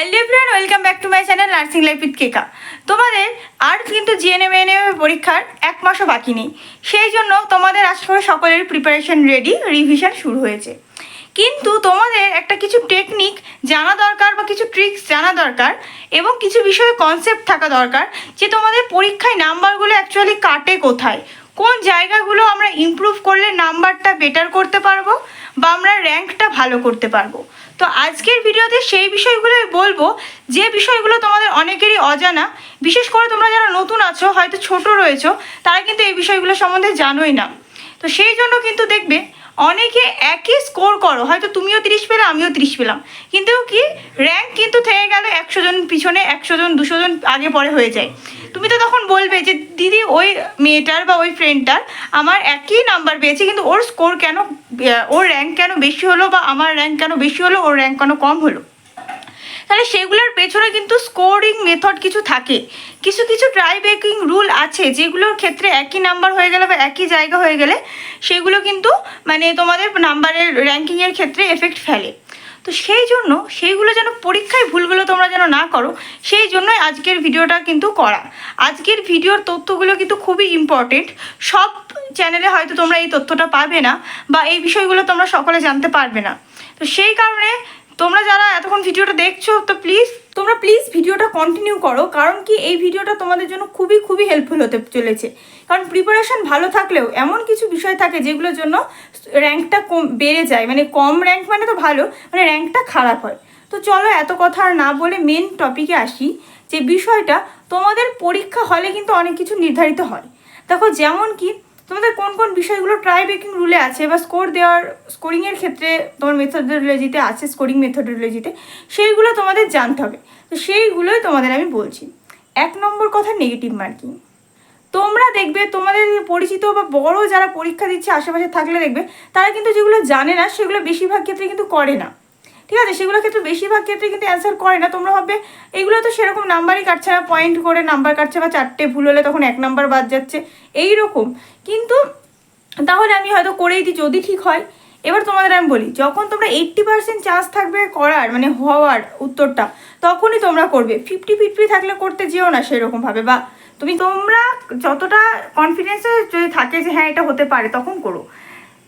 Hello friend welcome back to my channel nursing life with Keka তোমাদের আর কিন্তু GNM NM পরীক্ষার এক মাসও বাকি নেই। সেই জন্য তোমাদের আশা করি সকলের প্রিপারেশন রেডি রিভিশন শুরু হয়েছে। কিন্তু তোমাদের একটা কিছু টেকনিক জানা দরকার বা কিছু ট্রিক্স জানা দরকার এবং কিছু বিষয়ে কনসেপ্ট থাকা দরকার যে তোমাদের পরীক্ষায় নাম্বারগুলো অ্যাকচুয়ালি কাটে কোথায়। কোন জায়গাগুলো আমরা ইমপ্রুভ করলে নাম্বারটা বেটার করতে পারব বা আমরা র্যাঙ্কটা ভালো করতে পারব। তো আজকের ভিডিওতে সেই বিষয়গুলোই বলব, যে বিষয়গুলো তোমাদের অনেকেরই অজানা। বিশেষ করে তোমরা যারা নতুন আছো, হয়তো ছোট রয়েছো, তারা কিন্তু এই বিষয়গুলো সম্বন্ধে জানোই না। তো সেই জন্য কিন্তু দেখবে অনেকে একই স্কোর করো, হয়তো তুমিও তিরিশ পেলে, আমিও তিরিশ পেলাম। কিন্তু কি র্যাঙ্ক কিন্তু থেকে গেল একশো জন পিছনে, একশো জন, দুশো জন আগে পরে হয়ে যায়। তুমি তো তখন বলবে যে, দিদি, ওই মেয়েটার বা ওই ফ্রেন্ডটার আমার একই নাম্বার পেয়েছে, কিন্তু ওর স্কোর কেন ওর র্যাঙ্ক কেন বেশি হলো বা আমার র্যাঙ্ক কেন বেশি হলো, ওর র্যাঙ্ক কেন কম হলো? তাহলে সেগুলোর পেছনে কিন্তু স্কোরিং মেথড কিছু থাকে। কিছু কিছু ট্রাই বেকিং রুল আছে, যেগুলোর ক্ষেত্রে একই নাম্বার হয়ে গেলে বা একই জায়গা হয়ে গেলে সেগুলো কিন্তু মানে তোমাদের নাম্বারের র্যাঙ্কিংয়ের ক্ষেত্রে এফেক্ট ফেলে। তো সেই জন্য সেইগুলো যেন পরীক্ষায় ভুলগুলো তোমরা যেন না করো, সেই জন্যই আজকের ভিডিওটা কিন্তু করা। আজকের ভিডিওর তথ্যগুলো কিন্তু খুবই ইম্পর্টেন্ট সব চ্যানেলে হয়তো তোমরা এই তথ্যটা পাবে না বা এই বিষয়গুলো তোমরা সকলে জানতে পারবে না। তো সেই কারণে তোমরা যারা এতক্ষণ ভিডিওটা দেখছ, তো প্লিজ তোমরা প্লিজ ভিডিওটা কন্টিনিউ করো, কারণ কি এই ভিডিওটা তোমাদের জন্য খুবই খুবই হেল্পফুল হতে চলেছে। কারণ প্রিপারেশন ভালো থাকলেও এমন কিছু বিষয় থাকে যেগুলোর জন্য র্যাঙ্কটা কম, বেড়ে যায়। মানে কম র্যাঙ্ক মানে তো ভালো মানে র্যাঙ্কটা খারাপ হয়। তো চলো এত কথা আর না বলে মেন টপিকে আসি, যে বিষয়টা তোমাদের পরীক্ষা হলে কিন্তু অনেক কিছু নির্ধারিত হয়। দেখো যেমন কি তোমাদের কোন কোন বিষয়গুলো ট্রাই বেকিং রুলে আছে বা স্কোর দেওয়ার স্কোরিংয়ের ক্ষেত্রে তোমার মেথডোলজিতে আছে স্কোরিং মেথডোলজিতে সেইগুলো তোমাদের জানতে হবে। তো সেইগুলোই তোমাদের আমি বলছি। এক নম্বর কথা নেগেটিভ মার্কিং তোমরা দেখবে তোমাদের পরিচিত বা বড় যারা পরীক্ষা দিচ্ছে, আশেপাশে থাকলে দেখবে, তারা কিন্তু যেগুলো জানে না, সেগুলো বেশিরভাগ ক্ষেত্রে কিন্তু করে না। ঠিক আছে, সেগুলো ক্ষেত্রে বেশিরভাগ ক্ষেত্রে কিন্তু অ্যান্সার করে না। তোমরা ভাববে, এগুলো তো সেরকম নাম্বারই কাটছে না পয়েন্ট করে নাম্বার কাটছে বা চারটে ভুল হলে তখন এক নাম্বার বাদ যাচ্ছে এই রকম কিন্তু তাহলে আমি হয়তো করেই দিই, যদি ঠিক হয়। এবার তোমাদের আমি বলি, যখন তোমরা এইট্টি পার্সেন্ট চান্স থাকবে করার মানে হওয়ার উত্তরটা, তখনই তোমরা করবে। ফিফটি ফিফটি থাকলে করতে যেও না সেরকমভাবে, বা তুমি তোমরা যতটা কনফিডেন্সে যদি থাকে যে হ্যাঁ এটা হতে পারে, তখন করো।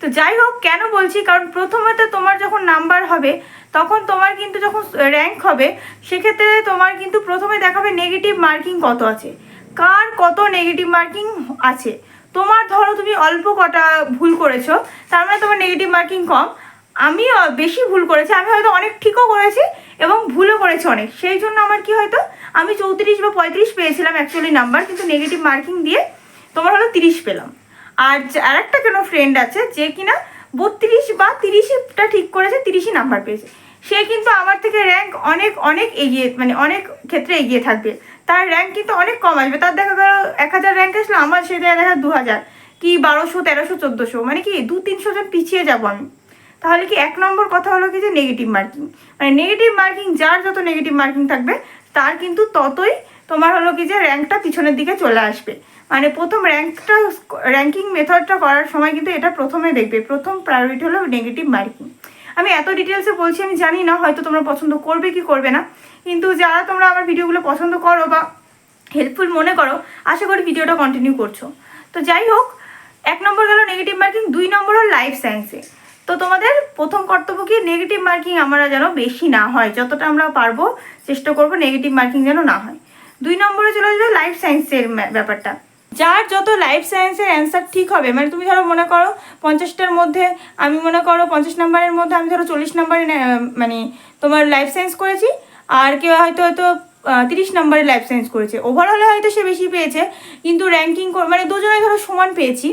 তো যাই হোক, কেন বলছি? কারণ প্রথমত তোমার যখন নাম্বার হবে তখন তোমার কিন্তু যখন র্যাঙ্ক হবে, সেক্ষেত্রে তোমার কিন্তু প্রথমে দেখাবে নেগেটিভ মার্কিং কত আছে। কার কত নেগেটিভ মার্কিং আছে? তোমার ধরো তুমি অল্প কটা ভুল করেছ, তার মানে তোমার নেগেটিভ মার্কিং কম। আমি বেশি ভুল করেছি, আমি হয়তো অনেক ঠিকও করেছি এবং ভুলও করেছি অনেক। সেই জন্য আমার কি হয়তো, আমি চৌত্রিশ বা পঁয়ত্রিশ পেয়েছিলাম অ্যাকচুয়ালি নাম্বার কিন্তু নেগেটিভ মার্কিং দিয়ে তোমার হলো তিরিশ পেলাম। আর যে- আরেকটা কেন ফ্রেন্ড আছে, যে কিনা বত্রিশ বা তিরিশটা ঠিক করেছে, তিরিশই নাম্বার পেয়েছে। সে কিন্তু আমার থেকে র্যাঙ্ক অনেক অনেক এগিয়ে মানে অনেক ক্ষেত্রে এগিয়ে থাকবে। তার র্যাঙ্ক কিন্তু অনেক কম আসবে। তার দেখা গেল এক হাজার র্যাঙ্ক আসলে আমার সেটা দেখা দু হাজার কি বারোশো, তেরোশো, চোদ্দোশো মানে কি দু তিনশো জন পিছিয়ে যাব আমি। তাহলে কি এক নম্বর কথা হলো কি যে নেগেটিভ মার্কিং মানে নেগেটিভ মার্কিং যার যত নেগেটিভ মার্কিং থাকবে, তার কিন্তু ততই তোমার হলো কি যে র্যাঙ্কটা পিছনের দিকে চলে আসবে। মানে প্রথম র্যাঙ্কটা র্যাঙ্কিং মেথডটা করার সময় কিন্তু এটা প্রথমে দেখবে। প্রথম প্রায়োরিটি হলো নেগেটিভ মার্কিং আমি এত ডিটেলসে বলছি, আমি জানি না, হয়তো তোমরা পছন্দ করবে কি করবে না। কিন্তু যারা তোমরা আমার ভিডিওগুলো পছন্দ করো বা হেল্পফুল মনে করো, আশা করি ভিডিওটা কন্টিনিউ করছ। তো যাই হোক, এক নম্বর গেল নেগেটিভ মার্কিং দুই নম্বর হল লাইফ সায়েন্সে তো তোমাদের প্রথম কর্তব্য কি? নেগেটিভ মার্কিং আমরা যেন বেশি না হয়, যতটা আমরা পারব চেষ্টা করব নেগেটিভ মার্কিং যেন না হয়। দুই নম্বরে চলে আসবে লাইফ সায়েন্সের ব্যাপারটা। যার যত লাইফ সায়েন্সের অ্যান্সার ঠিক হবে মানে তুমি ধরো মনে করো পঞ্চাশটার মধ্যে আমি মনে করো পঞ্চাশ নাম্বারের মধ্যে আমি ধরো চল্লিশ নাম্বারে মানে তোমার লাইফ সায়েন্স করেছি, আর কেউ হয়তো হয়তো তিরিশ নাম্বারে লাইফ সায়েন্স করেছে। ওভারঅলে হয়তো সে বেশি পেয়েছে, কিন্তু র্যাঙ্কিং মানে দুজনে ধরো সমান পেয়েছি।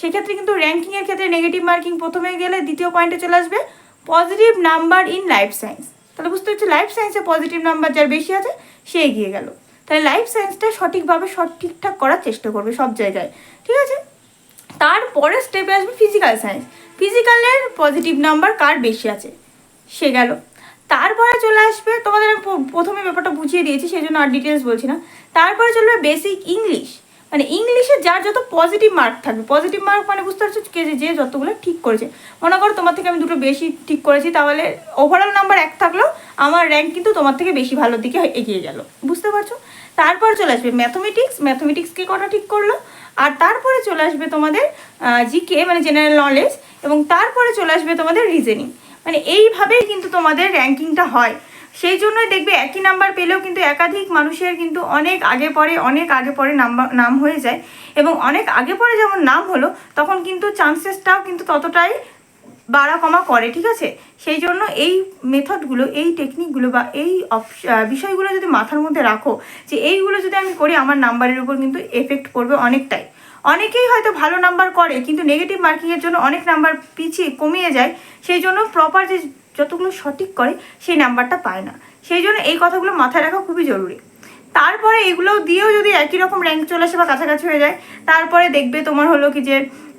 সেক্ষেত্রে কিন্তু র্যাঙ্কিংয়ের ক্ষেত্রে নেগেটিভ মার্কিং প্রথমে গেলে দ্বিতীয় পয়েন্টে চলে আসবে positive number in life science তাহলে বুঝতে পারছি লাইফ সায়েন্সে পজিটিভ নাম্বার যার বেশি আছে, সে এগিয়ে গেল। তাহলে লাইফ সায়েন্সটা সঠিকভাবে সব ঠিকঠাক করার চেষ্টা করবে সব জায়গায়, ঠিক আছে? তারপরে স্টেপে আসবে ফিজিক্যাল সায়েন্স ফিজিক্যালের পজিটিভ নাম্বার কার বেশি আছে? সে গেল। তারপরে চলে আসবে, তোমাদের প্রথমে ব্যাপারটা বুঝিয়ে দিয়েছি সেই জন্য আর ডিটেলস বলছি না। তারপরে চলবে বেসিক ইংলিশ মানে ইংলিশে যার যত পজিটিভ মার্ক থাকবে পজিটিভ মার্ক মানে বুঝতে পারছ কে যে যতগুলো ঠিক করেছে। মনে করো তোমার থেকে আমি দুটো বেশি ঠিক করেছি, তাহলে ওভারঅল নাম্বার এক থাকলেও আমার র্যাঙ্ক কিন্তু তোমার থেকে বেশি ভালোর দিকে এগিয়ে গেল। বুঝতে পারছ? তারপর চলে আসবে ম্যাথমেটিক্স ম্যাথমেটিক্সকে কটা ঠিক করল? আর তারপরে চলে আসবে তোমাদের জিকে মানে জেনারেল নলেজ এবং তারপরে চলে আসবে তোমাদের রিজেনিং মানে এইভাবেই কিন্তু তোমাদের র্যাঙ্কিংটা হয়। সেই জন্যই দেখবে একই নাম্বার পেলেও কিন্তু একাধিক মানুষের কিন্তু অনেক আগে পরে, অনেক আগে পরে নাম্বার নাম হয়ে যায়। এবং অনেক আগে পরে যেমন নাম হলো, তখন কিন্তু চান্সেসটাও কিন্তু ততটাই বাড়া কমা করে, ঠিক আছে? সেই জন্য এই মেথডগুলো এই টেকনিকগুলো বা এই বিষয়গুলো যদি মাথার মধ্যে রাখো, যে এইগুলো যদি আমি করি, আমার নাম্বারের উপর কিন্তু এফেক্ট পড়বে অনেকটাই। অনেকেই হয়তো ভালো নাম্বার করে, কিন্তু নেগেটিভ মার্কিংয়ের জন্য অনেক নাম্বার পিছিয়ে কমিয়ে যায়, সেই জন্য প্রপার যে যতগুলো সঠিক করে, সেই নাম্বারটা পায় না। সেই জন্য এই কথাগুলো মাথায় রাখা খুবই জরুরি। তারপরে এগুলো দিয়েও যদি একই রকম র্যাঙ্ক চলে আসে বা কাছাকাছি হয়ে যায়, তারপরে দেখবে তোমার হলো কি যে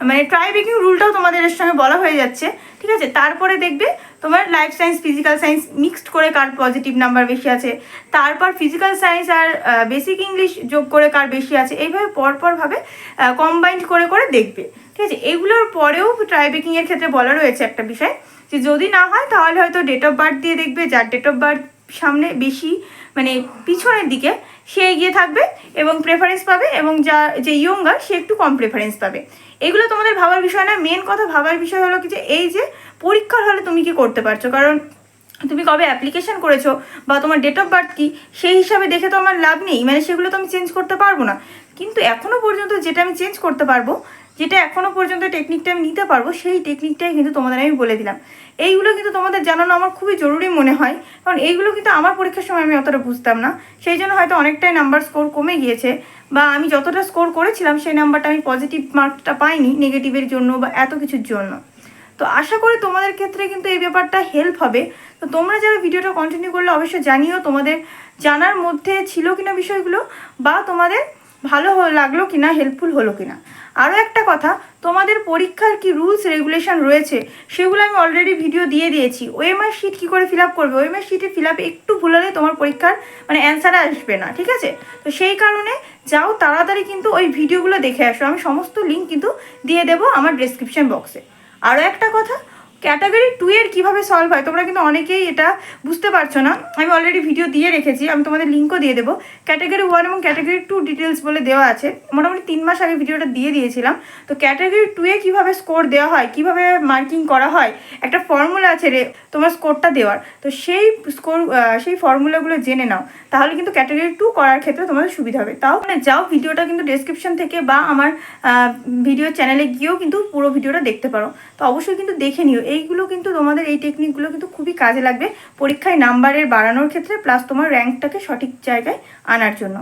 মানে ট্রাই বেকিং রুলটাও তোমাদের এর সঙ্গে বলা হয়ে যাচ্ছে, ঠিক আছে? তারপরে দেখবে তোমার life science physical science mixed করে কার পজিটিভ নাম্বার বেশি আছে, তারপর ফিজিক্যাল সায়েন্স আর বেসিক ইংলিশ যোগ করে কার বেশি আছে, এইভাবে পরপরভাবে কম্বাইন্ড করে করে দেখবে, ঠিক আছে? এগুলোর পরেও ট্রাই বেকিংয়ের ক্ষেত্রে বলা রয়েছে একটা বিষয়, যে যদি না হয় তাহলে হয়তো ডেট অফ বার্থ দিয়ে দেখবে, যার ডেট অফ বার্থ সামনে বেশি মানে পিছনের দিকে, সে এগিয়ে থাকবে এবং প্রেফারেন্স পাবে এবং যা, যে ইয়ঙ্গার সে একটু কম প্রেফারেন্স পাবে। এগুলো তোমাদের ভাবার বিষয় না মেন কথা ভাবার বিষয় হলো কি যে, এই যে পরীক্ষার হলে তুমি কি করতে পারছ? কারণ তুমি কবে অ্যাপ্লিকেশন করেছ বা তোমার ডেট অফ বার্থ কি, সেই হিসাবে দেখে তো আমার লাভ নেই। মানে সেগুলো তো আমি চেঞ্জ করতে পারব না। কিন্তু এখনও পর্যন্ত যেটা আমি চেঞ্জ করতে পারব যেটা এখনও পর্যন্ত টেকনিকটা আমি নিতে পারব, সেই টেকনিকটাই কিন্তু তোমাদের আমি বলে দিলাম। এইগুলো কিন্তু তোমাদের জানানো আমার খুবই জরুরি মনে হয়, কারণ এইগুলো কিন্তু আমার পরীক্ষার সময় আমি অতটা বুঝতাম না। সেই জন্য হয়তো অনেকটাই নাম্বার স্কোর কমে গিয়েছে, বা আমি যতটা স্কোর করেছিলাম সেই নাম্বারটা আমি পজিটিভ মার্কটা পাইনি নেগেটিভের জন্য বা এত কিছুর জন্য। তো আশা করি তোমাদের ক্ষেত্রে কিন্তু এই ব্যাপারটা হেল্প হবে। তো তোমরা যারা ভিডিওটা কন্টিনিউ করলে অবশ্যই জানিও তোমাদের জানার মধ্যে ছিল কিনা বিষয়গুলো, বা তোমাদের ভালো লাগল কি না হেল্পফুল হলো কিনা। আরও একটা কথা, তোমাদের পরীক্ষার কি রুলস রেগুলেশন রয়েছে, সেগুলো আমি অলরেডি ভিডিও দিয়ে দিয়েছি। ওএমআর শিট কী করে ফিল আপ করবে? ওএমআর শিটে ফিল আপে একটু ভুল হলে তোমার পরীক্ষার মানে অ্যান্সার আসবে না, ঠিক আছে? তো সেই কারণে যাও তাড়াতাড়ি কিন্তু ওই ভিডিওগুলো দেখে আসো। আমি সমস্ত লিঙ্ক কিন্তু দিয়ে দেবো আমার ডেসক্রিপশন বক্সে আরও একটা কথা ক্যাটাগরি টু এর কীভাবে সলভ হয়? তোমরা কিন্তু অনেকেই এটা বুঝতে পারছ না। আমি অলরেডি ভিডিও দিয়ে রেখেছি, আমি তোমাদের লিঙ্কও দিয়ে দেবো। ক্যাটাগরি ওয়ান এবং ক্যাটাগরি টু ডিটেলস বলে দেওয়া আছে। মোটামুটি তিন মাস আগে ভিডিওটা দিয়ে দিয়েছিলাম। তো ক্যাটাগরি টু এ কীভাবে স্কোর দেওয়া হয়, কীভাবে মার্কিং করা হয়, একটা ফর্মুলা আছে রে, তোমার স্কোরটা দেওয়ার। তো সেই স্কোর সেই ফর্মুলাগুলো জেনে নাও। তাহলে কিন্তু ক্যাটাগরি টু করার ক্ষেত্রে তোমাদের সুবিধা হবে। তাও মানে যাও ভিডিওটা কিন্তু ডেসক্রিপশন থেকে বা আমার ভিডিও চ্যানেলে গিয়েও কিন্তু পুরো ভিডিওটা দেখতে পারো। তো অবশ্যই কিন্তু দেখে নিও। এইগুলো কিন্তু তোমাদের এই টেকনিকগুলো কিন্তু খুবই কাজে লাগবে। পরীক্ষায় নাম্বারের বাড়ানোর ক্ষেত্রে প্লাস তোমার র্যাঙ্কটাকে সঠিক জায়গায় আনার জন্য।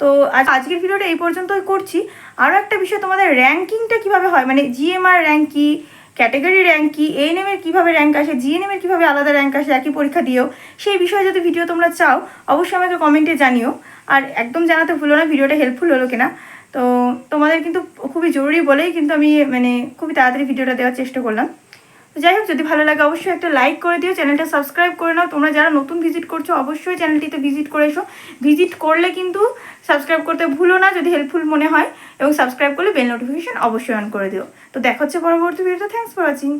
তো আজ, আজকের ভিডিওটা এই পর্যন্তই করছি। আরও একটা বিষয়, তোমাদের র্যাঙ্কিংটা কীভাবে হয়? মানে জিএমআর র্যাঙ্ক কি? ক্যাটাগরি র্যাঙ্ক কি? এএনএম কীভাবে র্যাঙ্ক আসে? জিএনএম এর কীভাবে আলাদা র্যাঙ্ক আসে? একই পরীক্ষা দিও। সেই বিষয়ে যদি ভিডিও তোমরা চাও, অবশ্যই আমাকে কমেন্টে জানিও। আর একদম জানাতে ভুলো না ভিডিওটা হেল্পফুল হলো কিনা। তো তোমাদের কিন্তু খুবই জরুরি বলেই কিন্তু আমি মানে খুবই তাড়াতাড়ি ভিডিওটা দেওয়ার চেষ্টা করলাম। যাই হোক, যদি ভালো লাগে অবশ্যই একটা লাইক করে দিও চ্যানেলটা সাবস্ক্রাইব করে নাও। তোমরা যারা নতুন ভিজিট করছ, অবশ্যই চ্যানেলটিতে ভিজিট করে এসো। ভিজিট করলে কিন্তু সাবস্ক্রাইব করতে ভুলো না, যদি হেল্পফুল মনে হয়। এবং সাবস্ক্রাইব করলে বেল নোটিফিকেশন অবশ্যই অন করে দিও। তো দেখা হচ্ছে পরবর্তী ভিডিওতে থ্যাংকস ফর ওয়াচিং